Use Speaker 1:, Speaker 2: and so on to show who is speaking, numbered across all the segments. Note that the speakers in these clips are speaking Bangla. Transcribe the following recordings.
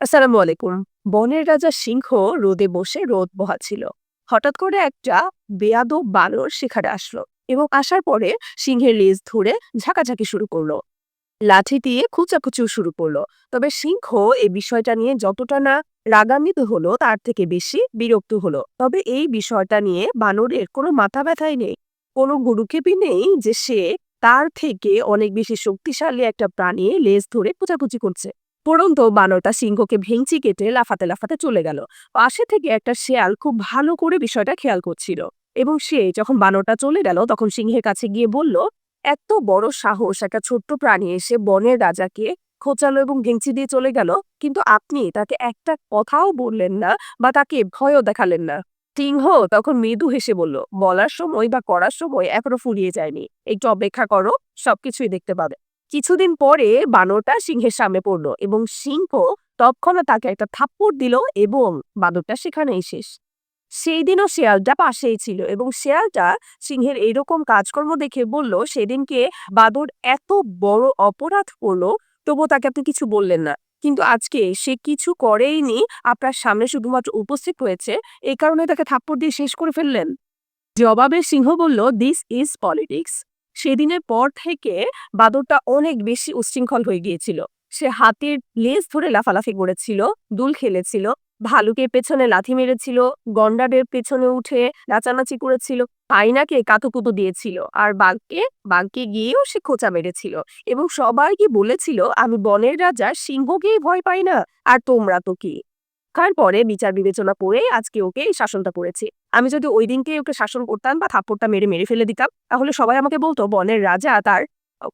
Speaker 1: আসসালামু আলাইকুম। বনের রাজা সিংহ রোদে বসে রোদ পোহাচ্ছিল হঠাৎ করে একটা বেয়াদব বানর সেখানে আসলো এবং আসার পরে সিংহের লেজ ধরে ঝাঁকাঝাঁকি শুরু করল। লাঠি দিয়ে খুচাখুচিও শুরু করল। তবে সিংহ এই বিষয়টা নিয়ে যতটা না রাগান্বিত হলো, তার থেকে বেশি বিরক্ত হলো। তবে এই বিষয়টা নিয়ে বানরের কোনো মাথা ব্যথাই নেই। কোনো গুরুক্ষেপই নেই যে সে তার থেকে অনেক বেশি শক্তিশালী একটা প্রাণী লেজ ধরে কুচাকুচি করছে। পরন্ত বানরটা সিংহকে ভেঙচি কেটে লাফাতে লাফাতে চলে গেল। পাশে থেকে একটা শেয়াল খুব ভালো করে বিষয়টা খেয়াল করছিল এবং সে যখন বানরটা চলে গেল, তখন সিংহের কাছে গিয়ে বলল, এত বড় সাহস, একটা ছোট্ট প্রাণী এসে বনের রাজাকে খোঁচালো এবং ভেঙচি দিয়ে চলে গেল, কিন্তু আপনি তাকে একটা কথাও বললেন না বা তাকে ভয়ও দেখালেন না। সিংহ তখন মৃদু হেসে বলল, বলার সময় বা করার সময় এখনও ফুরিয়ে যায়নি। একটু অপেক্ষা করো, সবকিছুই দেখতে পাবে। কিছুদিন পরে বানরটা সিংহের সামনে পড়ল এবং সিংহ তৎক্ষণাৎ তাকে একটা থাপ্পড় দিল এবং বানরটা সেখানেই শেষ। সেই দিনও শেয়ালটা পাশেই ছিল এবং শেয়ালটা সিংহের এইরকম কাজকর্ম দেখে বলল, সেদিনকে বাদর এত বড় অপরাধ করল, তবুও তাকে আপনি কিছু বললেন না। কিন্তু আজকে সে কিছু করেইনি, আপনার সামনে শুধুমাত্র উপস্থিত হয়েছে, এই কারণে তাকে থাপ্পড় দিয়ে শেষ করে ফেললেন। জবাবে সিংহ বলল দিস ইজ পলিটিক্স সেদিনের পর থেকে বাদরটা অনেক বেশি উশৃঙ্খল হয়ে গিয়েছিল। সে হাতির লেজ ধরে লাফালাফি করেছিল, দুল খেলেছিল, ভালুকের পেছনে লাথি মেরেছিল, গন্ডারের পেছনে উঠে নাচানাচি করেছিল, আয়নাকে কাতুকুতু দিয়েছিল আর বাঘকে বাঘকে গিয়েও সে খোঁচা মেরেছিল এবং সবাইকে বলেছিল, আমি বনের রাজা সিংহকেই ভয় পাই না, আর তোমরা তো কি? তারপরে বিচার বিবেচনা করে আজকে ওকে এই শাসনটা করেছি। আমি যদি ওই দিনকে ওকে শাসন করতাম বা থাপ্পড়টা মেরে মেরে ফেলে দিতাম, তাহলে সবাই আমাকে বলতো, বনের রাজা তার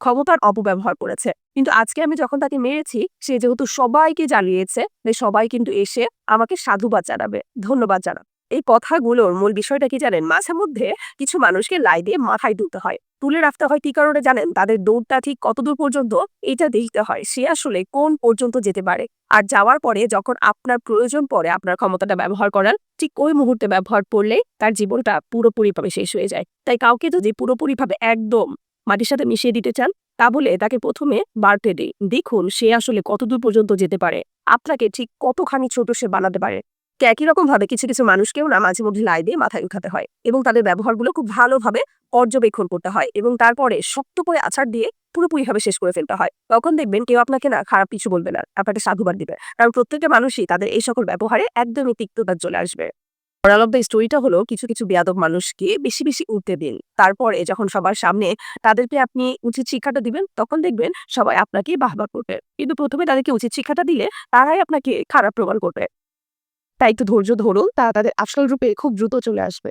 Speaker 1: ক্ষমতার অপব্যবহার করেছে। কিন্তু আজকে আমি যখন তাকে মেরেছি, সে যেহেতু সবাইকে জানিয়েছে সবাই কিন্তু এসে আমাকে সাধুবাদ জানাবে। ধন্যবাদ জানাবে। এই কথাগুলোর মূল বিষয়টা কি জানেন? মাঝে মধ্যে কিছু মানুষকে লাই দিয়ে মাথায় তুলতে হয়। তুলে রাখতে হয় কি কারণে জানেন? তাদের দৌড়টা ঠিক কতদূর পর্যন্ত এটা দেখতে হয়, সে আসলে কোন পর্যন্ত যেতে পারে। আর যাওয়ার পরে যখন আপনার প্রয়োজন পড়ে, আপনার ক্ষমতাটা ব্যবহার করার, ঠিক ওই মুহূর্তে ব্যবহার করলে তার জীবনটা পুরোপুরিভাবে শেষ হয়ে যায়। তাই কাউকে যদি পুরোপুরিভাবে একদম মাটির সাথে মিশিয়ে দিতে চান, তা বলে তাকে প্রথমে বাড়তে দিই দেখুন সে আসলে কতদূর পর্যন্ত যেতে পারে। আপনাকে ঠিক কতখানি ছোট সে বানাতে পারে। একই রকম ভাবে কিছু কিছু মানুষকেও না মাঝে মধ্যে লাই দিয়ে মাথায় উঠাতে হয় এবং তাদের ব্যবহারগুলো খুব ভালোভাবে পর্যবেক্ষণ করতে হয় এবং তারপরে শক্ত করে আচার দিয়ে পুরোপুরিভাবে শেষ করে ফেলতে হয়। তখন দেখবেন কেউ আপনাকে না খারাপ কিছু বলবে না, আপনাকে সাধুবাদ দিবে। কারণ প্রত্যেকটা মানুষই তাদের এই সকল ব্যবহারে একদমই তিক্ততার চলে আসবে। মোরাল অফ দ্য স্টোরিটা হলো কিছু কিছু বেয়াদব মানুষকে বেশি বেশি উঠতে দিন। তারপরে যখন সবার সামনে তাদেরকে আপনি উচিত শিক্ষাটা দিবেন, তখন দেখবেন সবাই আপনাকে বাহবা করবে। কিন্তু প্রথমে তাদেরকে উচিত শিক্ষাটা দিলে তারাই আপনাকে খারাপ প্রমাণ করবে। তাই একটু ধৈর্য ধরুন তা তাদের আসল রূপে খুব দ্রুত চলে আসবে।